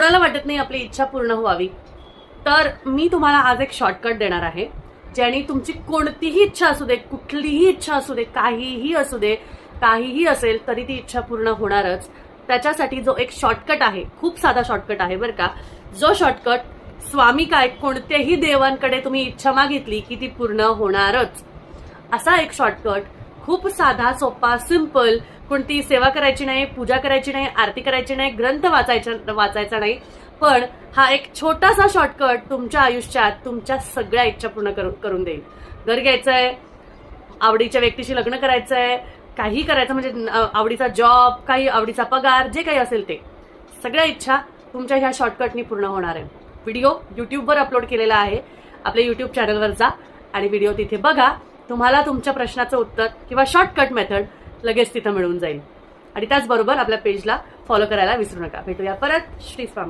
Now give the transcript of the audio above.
कोणाला वाटत नाही आपली इच्छा पूर्ण व्हावी? तर मी तुम्हाला आज एक शॉर्टकट देणार आहे ज्याने तुमची कोणतीही इच्छा असू दे कुठलीही इच्छा असू दे काहीही असू दे काहीही असेल तरी ती इच्छा पूर्ण होणारच. त्याच्यासाठी जो एक शॉर्टकट आहे खूप साधा शॉर्टकट आहे बरं का. जो शॉर्टकट स्वामी काय कोणत्याही देवांकडे तुम्ही इच्छा मागितली की ती पूर्ण होणारच. असा एक शॉर्टकट खूप साधा सोपा सिंपल कोणती सेवा करायची नाही पूजा करायची नाही आरती करायची नाही ग्रंथ वाचायचा वाचायचा नाही. पण हा एक छोटासा शॉर्टकट तुमच्या आयुष्यात तुमच्या सगळ्या इच्छा पूर्ण करू- करून देईल. घर घ्यायचं आहे आवडीच्या व्यक्तीशी लग्न करायचं आहे काही करायचं म्हणजे आवडीचा जॉब काही आवडीचा पगार जे काही असेल ते. सगळ्या इच्छा तुमच्या ह्या शॉर्टकटनी पूर्ण होणार आहे. व्हिडिओ यूट्यूबवर अपलोड केलेला आहे. आपल्या यूट्यूब चॅनलवर जा आणि व्हिडिओ तिथे बघा. तुम्हाला तुमच्या प्रश्नाचं उत्तर किंवा शॉर्टकट मेथड लगेच तिथं मिळून जाईल. आणि त्याचबरोबर आपल्या पेजला फॉलो करायला विसरू नका. भेटूया परत. श्री स्वामी.